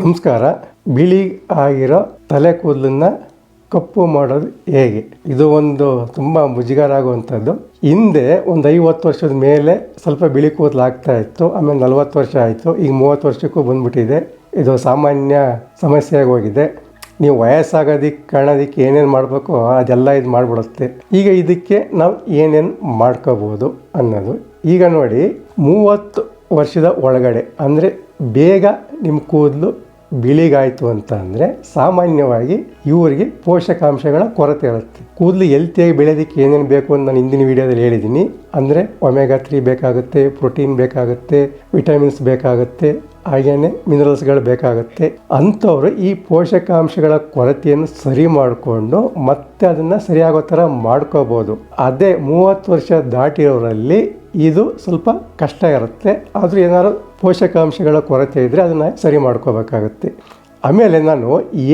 ನಮಸ್ಕಾರ. ಬಿಳಿ ಆಗಿರೋ ತಲೆ ಕೂದಲನ್ನ ಕಪ್ಪು ಮಾಡೋದು ಹೇಗೆ? ಇದು ಒಂದು ತುಂಬ ಮುಜುಗರ ಆಗುವಂಥದ್ದು. ಹಿಂದೆ ಒಂದು ಐವತ್ತು ವರ್ಷದ ಮೇಲೆ ಸ್ವಲ್ಪ ಬಿಳಿ ಕೂದಲು ಆಗ್ತಾ ಇತ್ತು, ಆಮೇಲೆ ನಲವತ್ತು ವರ್ಷ ಆಯಿತು, ಈಗ ಮೂವತ್ತು ವರ್ಷಕ್ಕೂ ಬಂದ್ಬಿಟ್ಟಿದೆ. ಇದು ಸಾಮಾನ್ಯ ಸಮಸ್ಯೆಯಾಗಿ ಹೋಗಿದೆ. ನೀವು ವಯಸ್ಸಾಗೋದಿಕ್ಕೆ ಕಾಣೋದಿಕ್ಕೆ ಏನೇನು ಮಾಡಬೇಕು, ಅದೆಲ್ಲ ಇದು ಮಾಡಿಬಿಡುತ್ತೆ. ಈಗ ಇದಕ್ಕೆ ನಾವು ಏನೇನು ಮಾಡ್ಕೋಬೋದು ಅನ್ನೋದು. ಈಗ ನೋಡಿ, ಮೂವತ್ತು ವರ್ಷದ ಒಳಗಡೆ, ಅಂದರೆ ಬೇಗ ನಿಮ್ಮ ಕೂದಲು ಬಿಳಿಗಾಯ್ತು ಅಂತ ಅಂದರೆ ಸಾಮಾನ್ಯವಾಗಿ ಇವರಿಗೆ ಪೋಷಕಾಂಶಗಳ ಕೊರತೆ ಇರುತ್ತೆ. ಕೂದಲು ಎಲ್ತಿಯಾಗಿ ಬೆಳೆಯೋದಕ್ಕೆ ಏನೇನು ಬೇಕು ಅಂತ ನಾನು ಹಿಂದಿನ ವಿಡಿಯೋದಲ್ಲಿ ಹೇಳಿದ್ದೀನಿ. ಅಂದರೆ ಒಮೆಗಾ ತ್ರೀ ಬೇಕಾಗುತ್ತೆ, ಪ್ರೋಟೀನ್ ಬೇಕಾಗುತ್ತೆ, ವಿಟಮಿನ್ಸ್ ಬೇಕಾಗುತ್ತೆ ಹಾಗೆಯೇ ಮಿನರಲ್ಸ್ಗಳು ಬೇಕಾಗುತ್ತೆ. ಅಂಥವ್ರು ಈ ಪೋಷಕಾಂಶಗಳ ಕೊರತೆಯನ್ನು ಸರಿ ಮಾಡಿಕೊಂಡು ಮತ್ತೆ ಅದನ್ನು ಸರಿಯಾಗೋ ಥರ ಮಾಡ್ಕೋಬೋದು. ಅದೇ ಮೂವತ್ತು ವರ್ಷ ದಾಟಿರೋರಲ್ಲಿ ಇದು ಸ್ವಲ್ಪ ಕಷ್ಟ ಇರುತ್ತೆ. ಆದರೂ ಏನಾದರೂ ಪೋಷಕಾಂಶಗಳ ಕೊರತೆ ಇದ್ದರೆ ಅದನ್ನು ಸರಿ ಮಾಡ್ಕೋಬೇಕಾಗುತ್ತೆ. ಆಮೇಲೆ ನಾನು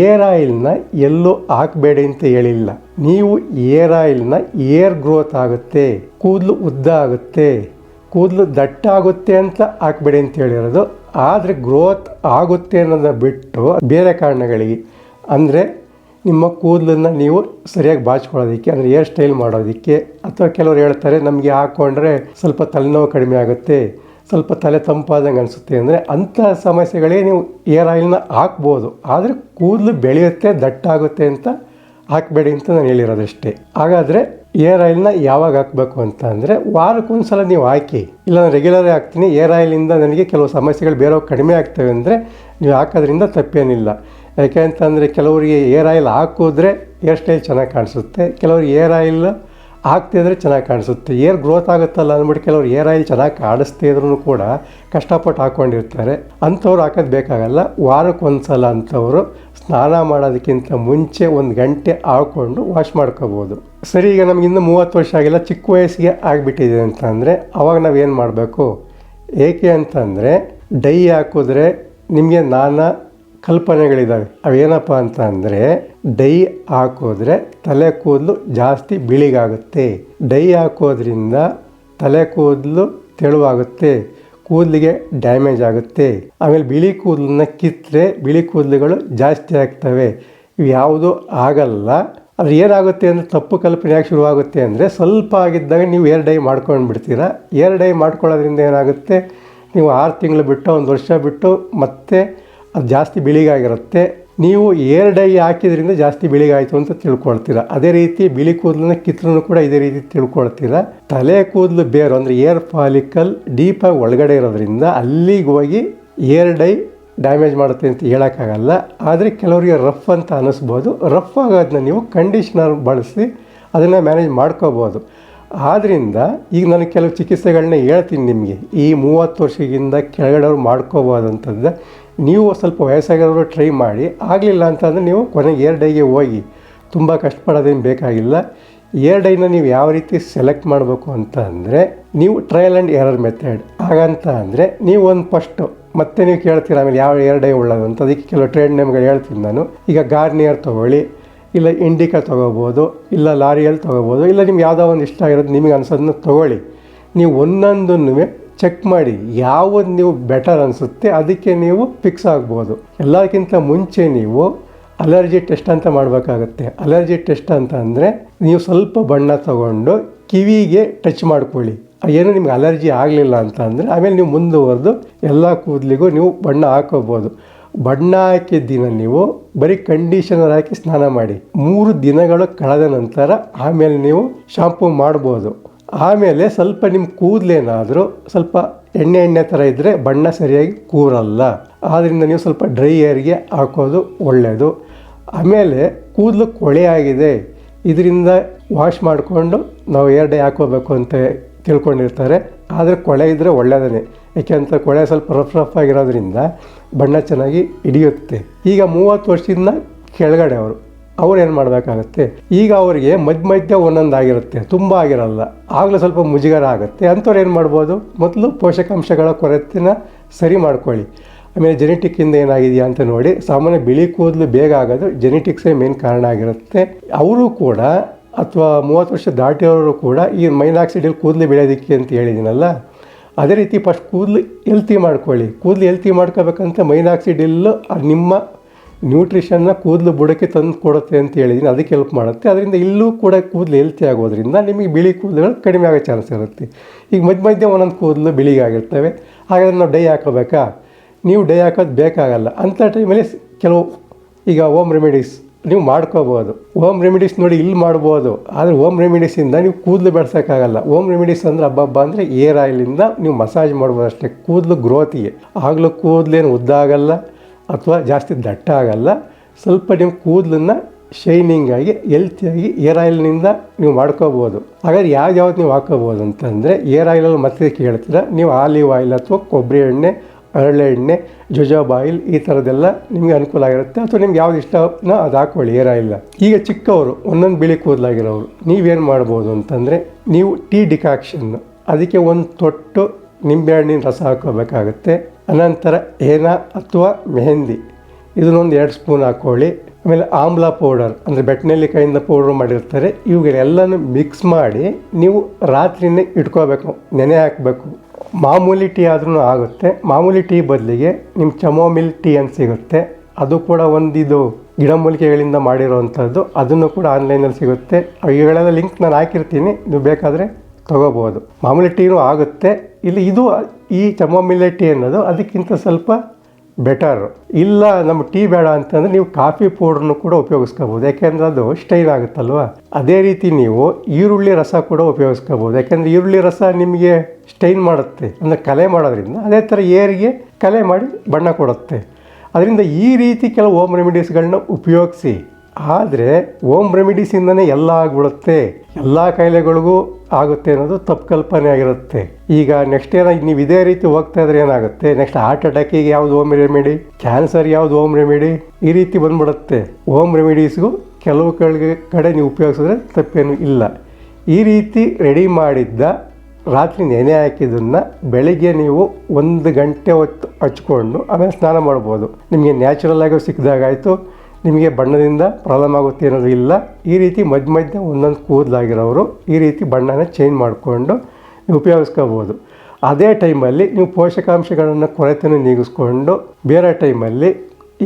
ಏರ್ ಆಯಿಲ್ನ ಎಲ್ಲೂ ಹಾಕಬೇಡಿ ಅಂತ ಹೇಳಿಲ್ಲ. ನೀವು ಏರ್ ಆಯಿಲ್ನ ಏರ್ ಗ್ರೋತ್ ಆಗುತ್ತೆ, ಕೂದಲು ಉದ್ದ ಆಗುತ್ತೆ, ಕೂದಲು ದಟ್ಟ ಆಗುತ್ತೆ ಅಂತ ಹಾಕ್ಬೇಡಿ ಅಂತ ಹೇಳಿರೋದು. ಆದರೆ ಗ್ರೋತ್ ಆಗುತ್ತೆ ಅನ್ನೋದನ್ನ ಬಿಟ್ಟು ಬೇರೆ ಕಾರಣಗಳಿಗೆ, ಅಂದರೆ ನಿಮ್ಮ ಕೂದಲನ್ನು ನೀವು ಸರಿಯಾಗಿ ಬಾಚ್ಕೊಳ್ಳೋದಕ್ಕೆ, ಅಂದರೆ ಹೇರ್ ಸ್ಟೈಲ್ ಮಾಡೋದಕ್ಕೆ. ಅಥವಾ ಕೆಲವರು ಹೇಳ್ತಾರೆ, ನಮಗೆ ಹಾಕ್ಕೊಂಡ್ರೆ ಸ್ವಲ್ಪ ತಲೆನೋವು ಕಡಿಮೆ ಆಗುತ್ತೆ, ಸ್ವಲ್ಪ ತಲೆ ತಂಪಾದಂಗೆ ಅನಿಸುತ್ತೆ ಅಂದರೆ ಅಂಥ ಸಮಸ್ಯೆಗಳಿಗೆ ನೀವು ಏರ್ ಆಯಿಲ್ನ ಹಾಕ್ಬೋದು. ಆದರೆ ಕೂದಲು ಬೆಳೆಯುತ್ತೆ, ದಟ್ಟಾಗುತ್ತೆ ಅಂತ ಹಾಕಬೇಡಿ ಅಂತ ನಾನು ಹೇಳಿರೋದಷ್ಟೇ. ಹಾಗಾದರೆ ಏರ್ ಆಯಿಲ್ನ ಯಾವಾಗ ಹಾಕಬೇಕು ಅಂತ ಅಂದರೆ ವಾರಕ್ಕೊಂದ್ಸಲ ನೀವು ಹಾಕಿ. ಇಲ್ಲ ನಾನು ರೆಗ್ಯುಲರ್ ಹಾಕ್ತೀನಿ ಏರ್ ಆಯಿಲಿಂದ ನನಗೆ ಕೆಲವು ಸಮಸ್ಯೆಗಳು ಬೇರೆ ಕಡಿಮೆ ಆಗ್ತವೆ ಅಂದರೆ ನೀವು ಹಾಕೋದ್ರಿಂದ ತಪ್ಪೇನಿಲ್ಲ. ಯಾಕೆ ಅಂತಂದರೆ ಕೆಲವರಿಗೆ ಏರ್ ಆಯಿಲ್ ಹಾಕಿದ್ರೆ ಏರ್ ಸ್ಟೈಲ್ ಚೆನ್ನಾಗಿ ಕಾಣಿಸುತ್ತೆ. ಕೆಲವ್ರಿಗೆ ಏರ್ ಆಯಿಲ್ ಹಾಕ್ತಿದ್ರೆ ಚೆನ್ನಾಗಿ ಕಾಣಿಸುತ್ತೆ. ಏರ್ ಗ್ರೋತ್ ಆಗುತ್ತಲ್ಲ ಅಂದ್ಬಿಟ್ಟು ಕೆಲವ್ರು ಏರ್ ಆಯಿಲ್ ಚೆನ್ನಾಗಿ ಕಾಣಿಸ್ತಾ ಇದ್ರೂ ಕೂಡ ಕಷ್ಟಪಟ್ಟು ಹಾಕ್ಕೊಂಡಿರ್ತಾರೆ ಅಂಥವ್ರು ಹಾಕೋದು ಬೇಕಾಗಲ್ಲ. ವಾರಕ್ಕೆ ಒಂದು ಸಲ ಅಂಥವ್ರು ಸ್ನಾನ ಮಾಡೋದಕ್ಕಿಂತ ಮುಂಚೆ ಒಂದು ಗಂಟೆ ಹಾಕ್ಕೊಂಡು ವಾಶ್ ಮಾಡ್ಕೋಬೋದು. ಸರಿ, ಈಗ ನಮ್ಗೆ ಇನ್ನೂ ಮೂವತ್ತು ವರ್ಷ ಆಗಿಲ್ಲ. ಚಿಕ್ಕ ವಯಸ್ಸಿಗೆ ಆಗಿಬಿಟ್ಟಿದೆ ಅಂತಂದರೆ ಅವಾಗ ನಾವು ಏನು ಮಾಡಬೇಕು? ಏಕೆ ಅಂತಂದರೆ, ಡೈ ಹಾಕಿದ್ರೆ ನಿಮಗೆ ನಾನಾ ಕಲ್ಪನೆಗಳಿದ್ದಾವೆ. ಅವೇನಪ್ಪ ಅಂತ ಅಂದರೆ, ಡೈ ಹಾಕೋದ್ರೆ ತಲೆ ಕೂದಲು ಜಾಸ್ತಿ ಬಿಳಿಗಾಗುತ್ತೆ. ಡೈ ಹಾಕೋದ್ರಿಂದ ತಲೆ ಕೂದಲು ತೆಳುವಾಗುತ್ತೆ, ಕೂದಲಿಗೆ ಡ್ಯಾಮೇಜ್ ಆಗುತ್ತೆ. ಆಮೇಲೆ ಬಿಳಿ ಕೂದಲನ್ನ ಕಿತ್ತರೆ ಬಿಳಿ ಕೂದಲುಗಳು ಜಾಸ್ತಿ ಆಗ್ತವೆ. ಇವು ಯಾವುದೂ ಆಗಲ್ಲ. ಆದರೆ ಏನಾಗುತ್ತೆ ಅಂದರೆ ತಪ್ಪು ಕಲ್ಪನೆ ಯಾಕೆ ಶುರುವಾಗುತ್ತೆ ಅಂದರೆ ಸ್ವಲ್ಪ ಆಗಿದ್ದಾಗ ನೀವು ಏರ್ ಡೈ ಮಾಡ್ಕೊಂಡು ಬಿಡ್ತೀರಾ ಏರ್ ಡೈ ಮಾಡ್ಕೊಳ್ಳೋದ್ರಿಂದ ಏನಾಗುತ್ತೆ? ನೀವು ಆರು ತಿಂಗಳು ಬಿಟ್ಟು, ಒಂದು ವರ್ಷ ಬಿಟ್ಟು ಮತ್ತೆ ಅದು ಜಾಸ್ತಿ ಬಿಳಿಗಾಗಿರುತ್ತೆ. ನೀವು ಏರ್ ಡೈ ಹಾಕಿದ್ರಿಂದ ಜಾಸ್ತಿ ಬಿಳಿಗಾಯಿತು ಅಂತ ತಿಳ್ಕೊಳ್ತೀರ. ಅದೇ ರೀತಿ ಬಿಳಿ ಕೂದಲನ್ನ ಕಿತ್ತರೂ ಕೂಡ ಇದೇ ರೀತಿ ತಿಳ್ಕೊಳ್ತೀರ. ತಲೆ ಕೂದಲು ಬೇರು ಅಂದರೆ ಏರ್ ಫಾಲಿಕಲ್ ಡೀಪಾಗಿ ಒಳಗಡೆ ಇರೋದ್ರಿಂದ ಅಲ್ಲಿಗೆ ಹೋಗಿ ಏರ್ ಡೈ ಡ್ಯಾಮೇಜ್ ಮಾಡುತ್ತೆ ಅಂತ ಹೇಳೋಕ್ಕಾಗಲ್ಲ. ಆದರೆ ಕೆಲವರಿಗೆ ರಫ್ ಅಂತ ಅನ್ನಿಸ್ಬೋದು. ರಫ್ ಆಗೋದನ್ನ ನೀವು ಕಂಡೀಷ್ನರ್ ಬಳಸಿ ಅದನ್ನು ಮ್ಯಾನೇಜ್ ಮಾಡ್ಕೋಬೋದು. ಆದ್ದರಿಂದ ಈಗ ನಾನು ಕೆಲವು ಚಿಕಿತ್ಸೆಗಳನ್ನ ಹೇಳ್ತೀನಿ ನಿಮಗೆ. ಈ ಮೂವತ್ತು ವರ್ಷಕ್ಕಿಂದ ಕೆಳಗಡೆ ಅವ್ರು ಮಾಡ್ಕೋಬೋದಂಥದ್ದು ನೀವು ಸ್ವಲ್ಪ ವಯಸ್ಸಾಗಿರೋರು ಟ್ರೈ ಮಾಡಿ, ಆಗಲಿಲ್ಲ ಅಂತಂದರೆ ನೀವು ಕೊನೆಗೆ ಏರ್ ಡೈಗೆ ಹೋಗಿ, ತುಂಬ ಕಷ್ಟಪಡೋದೇನು ಬೇಕಾಗಿಲ್ಲ. ಏರ್ ಡೈನ ನೀವು ಯಾವ ರೀತಿ ಸೆಲೆಕ್ಟ್ ಮಾಡಬೇಕು ಅಂತ ಅಂದರೆ ನೀವು ಟ್ರಯಲ್ ಆ್ಯಂಡ್ ಎರರ್ ಮೆಥಡ್ ಹಾಗಂತ ಅಂದರೆ ನೀವು ಒಂದು ಫಸ್ಟು ಮತ್ತೆ ನೀವು ಕೇಳ್ತೀರ, ಆಮೇಲೆ ಯಾವ ಏರ್ ಡೈ ಒಳ್ಳೇದು ಅಂತ. ಅದಕ್ಕೆ ಕೆಲವು ಟ್ರೇಡ್ ನೇಮ್ಗಳು ಹೇಳ್ತೀನಿ ನಾನು. ಈಗ ಗಾರ್ನಿಯರ್ ತೊಗೊಳ್ಳಿ, ಇಲ್ಲ ಇಂಡಿಕಾ ತೊಗೋಬೋದು, ಇಲ್ಲ ಲಾರಿಯಲ್ಲಿ ತೊಗೋಬೋದು, ಇಲ್ಲ ನಿಮ್ಗೆ ಯಾವುದೋ ಒಂದು ಇಷ್ಟ ಆಗಿರೋದು ನಿಮಗೆ ಅನ್ಸೋದನ್ನ ತೊಗೊಳ್ಳಿ. ನೀವು ಒಂದೊಂದನ್ನು ಚೆಕ್ ಮಾಡಿ ಯಾವುದು ನೀವು ಬೆಟರ್ ಅನಿಸುತ್ತೆ ಅದಕ್ಕೆ ನೀವು ಫಿಕ್ಸ್ ಆಗ್ಬೋದು. ಎಲ್ಲಕ್ಕಿಂತ ಮುಂಚೆ ನೀವು ಅಲರ್ಜಿ ಟೆಸ್ಟ್ ಅಂತ ಮಾಡಬೇಕಾಗುತ್ತೆ. ಅಲರ್ಜಿ ಟೆಸ್ಟ್ ಅಂತ ಅಂದರೆ ನೀವು ಸ್ವಲ್ಪ ಬಣ್ಣ ತಗೊಂಡು ಕಿವಿಗೆ ಟಚ್ ಮಾಡ್ಕೊಳ್ಳಿ. ಏನು ನಿಮ್ಗೆ ಅಲರ್ಜಿ ಆಗಲಿಲ್ಲ ಅಂತ ಅಂದರೆ ಆಮೇಲೆ ನೀವು ಮುಂದುವರೆದು ಎಲ್ಲ ಕೂದಲಿಗೂ ನೀವು ಬಣ್ಣ ಹಾಕೋಬೋದು. ಬಣ್ಣ ಹಾಕಿದ ದಿನ ನೀವು ಬರೀ ಕಂಡೀಷನರ್ ಹಾಕಿ ಸ್ನಾನ ಮಾಡಿ. ಮೂರು ದಿನಗಳು ಕಳೆದ ನಂತರ ಆಮೇಲೆ ನೀವು ಶಾಂಪೂ ಮಾಡ್ಬೋದು. ಆಮೇಲೆ ಸ್ವಲ್ಪ ನಿಮ್ಮ ಕೂದಲೇನಾದರೂ ಸ್ವಲ್ಪ ಎಣ್ಣೆ ಎಣ್ಣೆ ಥರ ಇದ್ದರೆ ಬಣ್ಣ ಸರಿಯಾಗಿ ಕೂರಲ್ಲ. ಆದ್ದರಿಂದ ನೀವು ಸ್ವಲ್ಪ ಡ್ರೈ ಏರ್ಗೆ ಹಾಕೋದು ಒಳ್ಳೆಯದು ಆಮೇಲೆ ಕೂದಲು ಕೊಳೆ ಆಗಿದೆ, ಇದರಿಂದ ವಾಶ್ ಮಾಡಿಕೊಂಡು ನಾವು ಏರ್ ಡೈ ಹಾಕೋಬೇಕು ಅಂತ ತಿಳ್ಕೊಂಡಿರ್ತಾರೆ. ಆದರೆ ಕೊಳೆ ಇದ್ದರೆ ಒಳ್ಳೆಯದೇ ಯಾಕೆಂತ ಕೊಳೆ ಸ್ವಲ್ಪ ರಫ್ ರಫ್ ಆಗಿರೋದ್ರಿಂದ ಬಣ್ಣ ಚೆನ್ನಾಗಿ ಹಿಡಿಯುತ್ತೆ. ಈಗ ಮೂವತ್ತು ವರ್ಷದಿಂದ ಕೆಳಗಡೆ ಅವರು. ಅವ್ರು ಏನು ಮಾಡಬೇಕಾಗತ್ತೆ ಈಗ ಅವರಿಗೆ ಮಧ್ಯ ಮಧ್ಯ ಒಂದೊಂದಾಗಿರುತ್ತೆ, ತುಂಬ ಆಗಿರಲ್ಲ. ಆಗಲೂ ಸ್ವಲ್ಪ ಮುಜುಗರ ಆಗುತ್ತೆ. ಅಂಥವ್ರು ಏನು ಮಾಡ್ಬೋದು ಮೊದಲು ಪೋಷಕಾಂಶಗಳ ಕೊರತೆನ ಸರಿ ಮಾಡ್ಕೊಳ್ಳಿ. ಆಮೇಲೆ ಜೆನೆಟಿಕ್ಕಿಂದ ಏನಾಗಿದೆಯಾ ಅಂತ ನೋಡಿ, ಸಾಮಾನ್ಯ ಬಿಳಿ ಕೂದಲು ಬೇಗ ಆಗೋದು ಜೆನೆಟಿಕ್ಸೇ ಮೇನ್ ಕಾರಣ ಆಗಿರುತ್ತೆ. ಅವರು ಕೂಡ, ಅಥವಾ ಮೂವತ್ತು ವರ್ಷ ದಾಟಿರೋರು ಕೂಡ ಈ ಮೈನಾಕ್ಸಿಡಲ್ ಕೂದಲು ಬೆಳೆಯೋದಕ್ಕೆ ಅಂತ ಹೇಳಿದ್ದೀನಲ್ಲ ಅದೇ ರೀತಿ ಫಸ್ಟ್ ಕೂದಲು ಎಲ್ತಿ ಮಾಡ್ಕೊಳ್ಳಿ. ಕೂದಲು ಎಲ್ತಿ ಮಾಡ್ಕೋಬೇಕಂತ ಮೈನಾಕ್ಸಿಡಿಲ್ಲು ನಿಮ್ಮ ನ್ಯೂಟ್ರಿಷನ್ನ ಕೂದಲು ಬುಡಕ್ಕೆ ತಂದು ಕೊಡುತ್ತೆ ಅಂತ ಹೇಳಿದ್ದೀನಿ, ಅದಕ್ಕೆ ಹೆಲ್ಪ್ ಮಾಡುತ್ತೆ. ಅದರಿಂದ ಇಲ್ಲೂ ಕೂಡ ಕೂದಲು ಹೆಲ್ತಿ ಆಗೋದ್ರಿಂದ ನಿಮಗೆ ಬಿಳಿ ಕೂದಲುಗಳು ಕಡಿಮೆ ಆಗೋ ಚಾನ್ಸ್ ಇರುತ್ತೆ. ಈಗ ಮಧ್ಯ ಮಧ್ಯ ಒಂದೊಂದು ಕೂದಲು ಬಿಳಿಗಾಗಿರ್ತವೆ ಹಾಗಾದ್ರೆ ನಾವು ಡೈ ಹಾಕೋಬೇಕಾ? ನೀವು ಡೈ ಹಾಕೋದು ಬೇಕಾಗಲ್ಲ. ಅಂಥ ಟೈಮಲ್ಲಿ ಕೆಲವು ಈಗ ಹೋಮ್ ರೆಮಿಡೀಸ್ ನೀವು ಮಾಡ್ಕೋಬೋದು. ಹೋಮ್ ರೆಮಿಡೀಸ್ ನೋಡಿ ಇಲ್ಲಿ ಮಾಡ್ಬೋದು. ಆದರೆ ಹೋಮ್ ರೆಮಿಡೀಸಿಂದ ನೀವು ಕೂದಲು ಬೆಳೆಸೋಕ್ಕಾಗಲ್ಲ. ಹೋಮ್ ರೆಮಿಡೀಸ್ ಅಂದರೆ ಹಬ್ಬಬ್ಬ ಅಂದರೆ ಏರ್ ಆಯಿಲಿಂದ ನೀವು ಮಸಾಜ್ ಮಾಡ್ಬೋದು ಅಷ್ಟೇ. ಕೂದಲು ಗ್ರೋತಿಗೆ ಆಗಲೂ ಕೂದಲೇನು ಉದ್ದ ಆಗಲ್ಲ. ಅಥವಾ ಜಾಸ್ತಿ ದಟ್ಟ ಆಗಲ್ಲ. ಸ್ವಲ್ಪ ನಿಮ್ಮ ಕೂದಲನ್ನು ಶೈನಿಂಗಾಗಿ ಎಲ್ತಿಯಾಗಿ ಏರ್ ಆಯಿಲ್ನಿಂದ ನೀವು ಮಾಡ್ಕೋಬೋದು. ಹಾಗಾದ್ರೆ ಯಾವ್ದು ಯಾವ್ದು ನೀವು ಹಾಕೋಬೋದು ಅಂತಂದರೆ, ಏರ್ ಆಯಿಲಲ್ಲಿ ಮತ್ತೆ ಕೇಳ್ತೀರ? ನೀವು ಆಲಿವ್ ಆಯಿಲ್ ಅಥವಾ ಕೊಬ್ಬರಿ ಎಣ್ಣೆ, ಅರಳೆ ಎಣ್ಣೆ, ಜೊಜಾಬ್ ಆಯಿಲ್ ಈ ಥರದ್ದೆಲ್ಲ ನಿಮಗೆ ಅನುಕೂಲ ಆಗಿರುತ್ತೆ. ಅಥವಾ ನಿಮ್ಗೆ ಯಾವ್ದು ಇಷ್ಟನೋ ಅದು ಹಾಕ್ಕೊಳ್ಳಿ ಏರ್ ಆಯಿಲ್ ಈಗ ಚಿಕ್ಕವರು, ಒಂದೊಂದು ಬಿಳಿ ಕೂದಲಾಗಿರೋರು, ನೀವೇನು ಮಾಡ್ಬೋದು ಅಂತಂದರೆ, ನೀವು ಟೀ ಡಿಕಾಕ್ಷನ್ನು ಅದಕ್ಕೆ ಒಂದು ತೊಟ್ಟು ನಿಂಬೆಹಣ್ಣಿನ ರಸ ಹಾಕೋಬೇಕಾಗುತ್ತೆ ಅನಂತರ ಏನ ಅಥವಾ ಮೆಹಂದಿ. ಇದನ್ನೊಂದು ಎರಡು ಸ್ಪೂನ್ ಹಾಕ್ಕೊಳ್ಳಿ ಆಮೇಲೆ ಆಮ್ಲ ಪೌಡರ್ ಅಂದರೆ ಬೆಟ್ಟನೆಲ್ಲಿಕಾಯಿಂದ ಪೌಡರ್ ಮಾಡಿರ್ತಾರೆ. ಇವುಗಳೆಲ್ಲನೂ ಮಿಕ್ಸ್ ಮಾಡಿ ನೀವು ರಾತ್ರಿನೇ ಇಟ್ಕೋಬೇಕು, ನೆನೆ ಹಾಕಬೇಕು. ಮಾಮೂಲಿ ಟೀ ಆದ್ರೂ ಆಗುತ್ತೆ. ಮಾಮೂಲಿ ಟೀ ಬದಲಿಗೆ ನಿಮ್ಮ ಚಮೋಮಿಲ್ ಟೀ ಅಂತ ಸಿಗುತ್ತೆ. ಅದು ಕೂಡ ಒಂದಿದು ಗಿಡಮೂಲಿಕೆಗಳಿಂದ ಮಾಡಿರೋವಂಥದ್ದು ಅದನ್ನು ಕೂಡ ಆನ್ಲೈನಲ್ಲಿ ಸಿಗುತ್ತೆ. ಇವುಗಳೆಲ್ಲ ಲಿಂಕ್ ನಾನು ಹಾಕಿರ್ತೀನಿ. ನೀವು ಬೇಕಾದರೆ ತಗೋಬೋದು. ಮಾಮೂಲಿ ಟೀನೂ ಆಗುತ್ತೆ. ಇಲ್ಲಿ ಇದು ಈ ಚಮೋಮಿಲೆಟಿ ಅನ್ನೋದು ಅದಕ್ಕಿಂತ ಸ್ವಲ್ಪ ಬೆಟರ್ ಇಲ್ಲ ನಮ್ಮ ಟೀ ಬೇಡ ಅಂತಂದರೆ ನೀವು ಕಾಫಿ ಪೌಡ್ರನ್ನು ಕೂಡ ಉಪಯೋಗಿಸ್ಕೋಬೋದು. ಯಾಕೆಂದರೆ ಅದು ಸ್ಟೈನ್ ಆಗುತ್ತಲ್ವ? ಅದೇ ರೀತಿ ನೀವು ಈರುಳ್ಳಿ ರಸ ಕೂಡ ಉಪಯೋಗಿಸ್ಕೋಬೋದು. ಯಾಕೆಂದರೆ ಈರುಳ್ಳಿ ರಸ ನಿಮಗೆ ಸ್ಟೈನ್ ಮಾಡುತ್ತೆ. ಅಂದರೆ ಕಲೆ ಮಾಡೋದ್ರಿಂದ ಅದೇ ಥರ ಏರಿಗೆ ಕಲೆ ಮಾಡಿ ಬಣ್ಣ ಕೊಡುತ್ತೆ. ಅದರಿಂದ ಈ ರೀತಿ ಕೆಲವು ಹೋಮ್ ರೆಮಿಡೀಸ್ಗಳನ್ನ ಉಪಯೋಗಿಸಿ ಆದರೆ ಹೋಮ್ ರೆಮಿಡೀಸಿಂದನೇ ಎಲ್ಲ ಆಗ್ಬಿಡುತ್ತೆ. ಎಲ್ಲ ಕಾಯಿಲೆಗಳಿಗೂ ಆಗುತ್ತೆ ಅನ್ನೋದು ತಪ್ಪು ಕಲ್ಪನೆ ಆಗಿರುತ್ತೆ. ಈಗ ನೆಕ್ಸ್ಟ್ ಏನೋ, ನೀವು ಇದೇ ರೀತಿ ಹೋಗ್ತಾ ಇದ್ರೆ ಏನಾಗುತ್ತೆ? ನೆಕ್ಸ್ಟ್ ಹಾರ್ಟ್ ಅಟ್ಯಾಕಿಗೆ ಯಾವ್ದು ಹೋಮ್ ರೆಮಿಡಿ ಕ್ಯಾನ್ಸರ್ ಯಾವ್ದು ಹೋಮ್ ರೆಮಿಡಿ ಈ ರೀತಿ ಬಂದ್ಬಿಡುತ್ತೆ. ಹೋಮ್ ರೆಮಿಡೀಸ್ಗೂ ಕೆಲವು ಕಡೆ ಕಡೆ ನೀವು ಉಪಯೋಗಿಸಿದ್ರೆ ತಪ್ಪೇನು ಇಲ್ಲ. ಈ ರೀತಿ ರೆಡಿ ಮಾಡಿದ್ದ ರಾತ್ರಿ ನೆನೆ ಹಾಕಿದ್ದನ್ನು ಬೆಳಿಗ್ಗೆ ನೀವು ಒಂದು ಗಂಟೆ ಹೊತ್ತು ಹಚ್ಕೊಂಡು ಆಮೇಲೆ ಸ್ನಾನ ಮಾಡ್ಬೋದು. ನಿಮಗೆ ನ್ಯಾಚುರಲ್ ಆಗಿ ಸಿಕ್ಕಿದಾಗಾಯಿತು ನಿಮಗೆ ಬಣ್ಣದಿಂದ ಪ್ರಾಬ್ಲಮ್ ಆಗುತ್ತೆ ಅನ್ನೋದು ಇಲ್ಲ. ಈ ರೀತಿ ಮಧ್ಯ ಮಧ್ಯ ಒಂದೊಂದು ಕೂದಲಾಗಿರೋರು ಈ ರೀತಿ ಬಣ್ಣನ ಚೇಂಜ್ ಮಾಡಿಕೊಂಡು ನೀವು ಉಪಯೋಗಿಸ್ಕೋಬೋದು. ಅದೇ ಟೈಮಲ್ಲಿ ನೀವು ಪೋಷಕಾಂಶಗಳನ್ನು ಕೊರತೆಯನ್ನು ನೀಗಿಸ್ಕೊಂಡು ಬೇರೆ ಟೈಮಲ್ಲಿ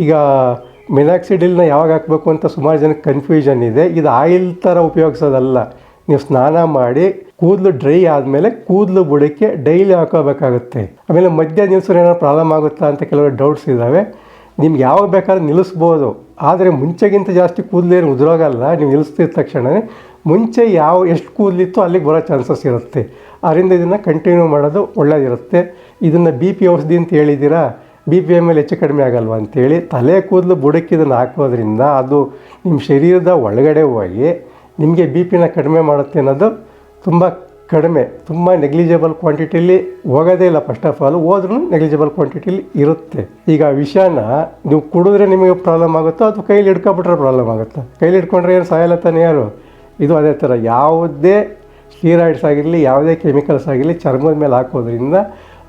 ಈಗ ಮಿನಾಕ್ಸಿಡಿಲ್ನ ಯಾವಾಗ ಹಾಕಬೇಕು ಅಂತ ಸುಮಾರು ಜನಕ್ಕೆ ಕನ್ಫ್ಯೂಷನ್ ಇದೆ. ಇದು ಆಯಿಲ್ ಥರ ಉಪಯೋಗಿಸೋದಲ್ಲ. ನೀವು ಸ್ನಾನ ಮಾಡಿ ಕೂದಲು ಡ್ರೈ ಆದಮೇಲೆ ಕೂದಲು ಬುಡಕ್ಕೆ ಡೈಲಿ ಹಾಕೋಬೇಕಾಗುತ್ತೆ ಆಮೇಲೆ ಮಧ್ಯ ನಿಲ್ಸೋರು ಏನಾದ್ರು ಪ್ರಾಬ್ಲಮ್ ಆಗುತ್ತಾ ಅಂತ ಕೆಲವು ಡೌಟ್ಸ್ ಇದ್ದಾವೆ. ನಿಮ್ಗೆ ಯಾವಾಗ ಬೇಕಾದ್ರೂ ನಿಲ್ಲಿಸ್ಬೋದು. ಆದರೆ ಮುಂಚೆಗಿಂತ ಜಾಸ್ತಿ ಕೂದಲೇನು ಉದುರೋಗಲ್ಲ ನೀವು ನಿಲ್ಲಿಸ್ತಿದ ತಕ್ಷಣ, ಮುಂಚೆ ಯಾವ, ಎಷ್ಟು ಕೂದಲಿತ್ತು ಅಲ್ಲಿಗೆ ಬರೋ ಚಾನ್ಸಸ್ ಇರುತ್ತೆ. ಅದರಿಂದ ಇದನ್ನು ಕಂಟಿನ್ಯೂ ಮಾಡೋದು ಒಳ್ಳೆಯದಿರುತ್ತೆ ಇದನ್ನು ಬಿ ಪಿ ಔಷಧಿ ಅಂತ ಹೇಳಿದ್ದೀರಾ ಬಿ ಪಿ ಎಂ ಎಲ್ ಹೆಚ್ಚು ಕಡಿಮೆ ಆಗಲ್ವ ಅಂತೇಳಿ, ತಲೆ ಕೂದಲು ಬುಡಕ್ಕೆ ಇದನ್ನು ಹಾಕೋದ್ರಿಂದ ಅದು ನಿಮ್ಮ ಶರೀರದ ಒಳಗಡೆ ಹೋಗಿ ನಿಮಗೆ ಬಿ ಪಿನ ಕಡಿಮೆ ಮಾಡುತ್ತೆ ಅನ್ನೋದು ತುಂಬ ಕಡಿಮೆ, ತುಂಬ ನೆಗ್ಲಿಜಬಲ್ ಕ್ವಾಂಟಿಟಿಲಿ ಹೋಗೋದೇ ಇಲ್ಲ ಫಸ್ಟ್ ಆಫ್ ಆಲ್ ಹೋದ್ರೂ ನೆಗ್ಲಿಜಬಲ್ ಕ್ವಾಂಟಿಟಿಲಿ ಇರುತ್ತೆ. ಈಗ ಆ ವಿಷಾನ ನೀವು ಕುಡಿದ್ರೆ ನಿಮಗೆ ಪ್ರಾಬ್ಲಮ್ ಆಗುತ್ತೋ ಅಥವಾ ಕೈಲಿ ಹಿಡ್ಕೊಬಿಟ್ರೆ ಪ್ರಾಬ್ಲಮ್ ಆಗುತ್ತಾ? ಕೈಲಿ ಹಿಡ್ಕೊಂಡ್ರೆ ಏನು ಸಹಾಯ ತಾನೇ ಯಾರು? ಇದು ಅದೇ ಥರ, ಯಾವುದೇ ಸ್ಟೀರಾಯ್ಡ್ಸ್ ಆಗಿರಲಿ, ಯಾವುದೇ ಕೆಮಿಕಲ್ಸ್ ಆಗಿರಲಿ, ಚರ್ಮದ ಮೇಲೆ ಹಾಕೋದ್ರಿಂದ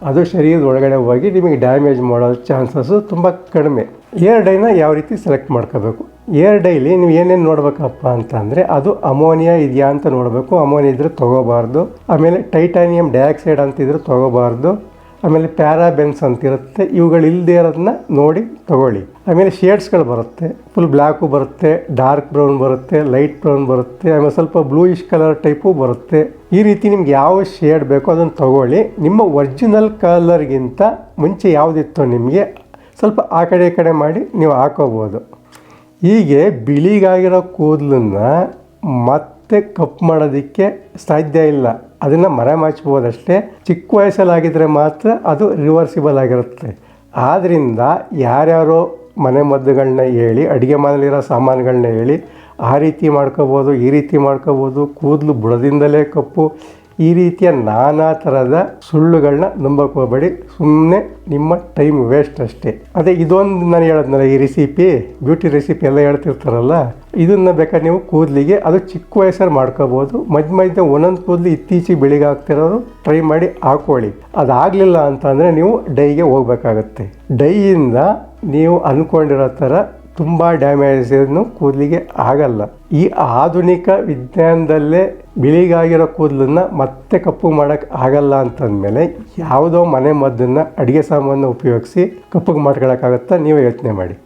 ಅದು ಶರೀರದ ಒಳಗಡೆ ಹೋಗಿ ನಿಮಗೆ ಡ್ಯಾಮೇಜ್ ಮಾಡೋ ಚಾನ್ಸಸ್ಸು ತುಂಬ ಕಡಿಮೆ. ಏರ್ ಡೈನ ಯಾವ ರೀತಿ ಸೆಲೆಕ್ಟ್ ಮಾಡ್ಕೋಬೇಕು? ಏರ್ ಡೈಲಿ ನೀವು ಏನೇನು ನೋಡಬೇಕಪ್ಪ ಅಂತ ಅಂದರೆ ಅದು ಅಮೋನಿಯಾ ಇದೆಯಾ ಅಂತ ನೋಡಬೇಕು. ಅಮೋನಿಯಾ ಇದ್ದರೆ ತೊಗೋಬಾರ್ದು. ಆಮೇಲೆ ಟೈಟಾನಿಯಂ ಡೈಆಕ್ಸೈಡ್ ಅಂತಿದ್ರೆ ತೊಗೋಬಾರ್ದು. ಆಮೇಲೆ ಪ್ಯಾರಾಬೆನ್ಸ್ ಅಂತಿರುತ್ತೆ ಇವುಗಳು ಇಲ್ಲದೆ ಇರೋದನ್ನ ನೋಡಿ ತಗೊಳ್ಳಿ. ಆಮೇಲೆ ಶೇಡ್ಸ್ಗಳು ಬರುತ್ತೆ. ಫುಲ್ ಬ್ಲ್ಯಾಕು ಬರುತ್ತೆ, ಡಾರ್ಕ್ ಬ್ರೌನ್ ಬರುತ್ತೆ, ಲೈಟ್ ಬ್ರೌನ್ ಬರುತ್ತೆ, ಆಮೇಲೆ ಸ್ವಲ್ಪ ಬ್ಲೂಯಿಶ್ ಕಲರ್ ಟೈಪು ಬರುತ್ತೆ. ಈ ರೀತಿ ನಿಮ್ಗೆ ಯಾವ ಶೇಡ್ ಬೇಕೋ ಅದನ್ನು ತಗೊಳ್ಳಿ. ನಿಮ್ಮ ಒರಿಜಿನಲ್ ಕಲರ್ಗಿಂತ ಮುಂಚೆ ಯಾವುದಿತ್ತು ನಿಮಗೆ ಸ್ವಲ್ಪ ಆ ಕಡೆ ಈ ಕಡೆ ಮಾಡಿ ನೀವು ಹಾಕೋಬೋದು. ಹೀಗೆ ಬಿಳಿಗಾಗಿರೋ ಕೂದಲನ್ನು ಮತ್ತೆ ಕಪ್ ಮಾಡೋದಕ್ಕೆ ಸಾಧ್ಯ ಇಲ್ಲ. ಅದನ್ನು ಮರೆ ಮಾಚ್ಬೋದಷ್ಟೇ ಚಿಕ್ಕ ವಯಸ್ಸಲ್ಲಾಗಿದ್ದರೆ ಮಾತ್ರ ಅದು ರಿವರ್ಸಿಬಲ್ ಆಗಿರುತ್ತೆ. ಆದ್ದರಿಂದ ಯಾರ್ಯಾರೋ ಮನೆ ಮದ್ದುಗಳನ್ನ ಹೇಳಿ, ಅಡುಗೆ ಮನೇಲಿರೋ ಸಾಮಾನುಗಳನ್ನ ಹೇಳಿ, ಆ ರೀತಿ ಮಾಡ್ಕೋಬೋದು, ಈ ರೀತಿ ಮಾಡ್ಕೋಬೋದು, ಕೂದಲು ಬುಡದಿಂದಲೇ ಕಪ್ಪು ಈ ರೀತಿಯ ನಾನಾ ಥರದ ಸುಳ್ಳುಗಳನ್ನ ನಂಬಕ್ಕೆ ಹೋಗಬೇಡಿ ಸುಮ್ಮನೆ ನಿಮ್ಮ ಟೈಮ್ ವೇಸ್ಟ್ ಅಷ್ಟೇ. ಅದೇ ಇದೊಂದು ನಾನು ಹೇಳದ್ನಲ್ಲ, ಈ ರೆಸಿಪಿ ಬ್ಯೂಟಿ ರೆಸಿಪಿ ಎಲ್ಲ ಹೇಳ್ತಿರ್ತಾರಲ್ಲ, ಇದನ್ನು ಬೇಕಾದ್ರೆ ನೀವು ಕೂದಲಿಗೆ ಅದು ಚಿಕ್ಕ ವಯಸ್ಸಲ್ಲಿ ಮಾಡ್ಕೋಬೋದು. ಮಧ್ಯ ಮಧ್ಯ ಒಂದೊಂದು ಕೂದಲು ಇತ್ತೀಚೆಗೆ ಬೆಳಿಗ್ಗೆ ಆಗ್ತಿರೋದು ಟ್ರೈ ಮಾಡಿ ಹಾಕೊಳ್ಳಿ. ಅದಾಗಲಿಲ್ಲ ಅಂತಂದರೆ ನೀವು ಡೈಗೆ ಹೋಗ್ಬೇಕಾಗತ್ತೆ. ಡೈಯಿಂದ ನೀವು ಅಂದ್ಕೊಂಡಿರೋ ಥರ ತುಂಬ ಡ್ಯಾಮೇಜ್ ಕೂದಲಿಗೆ ಆಗಲ್ಲ. ಈ ಆಧುನಿಕ ವಿಜ್ಞಾನದಲ್ಲೇ ಬಿಳಿಗಾಗಿರೋ ಕೂದಲನ್ನ ಮತ್ತೆ ಕಪ್ಪು ಮಾಡೋಕ್ಕೆ ಆಗಲ್ಲ ಅಂತಂದಮೇಲೆ ಯಾವುದೋ ಮನೆ ಮದ್ದನ್ನು ಅಡುಗೆ ಸಾಮಾನು ಉಪಯೋಗಿಸಿ ಕಪ್ಪಗೆ ಮಾಡ್ಕೊಳಕ್ಕಾಗತ್ತಾ ನೀವೇ ಯೋಚನೆ ಮಾಡಿ.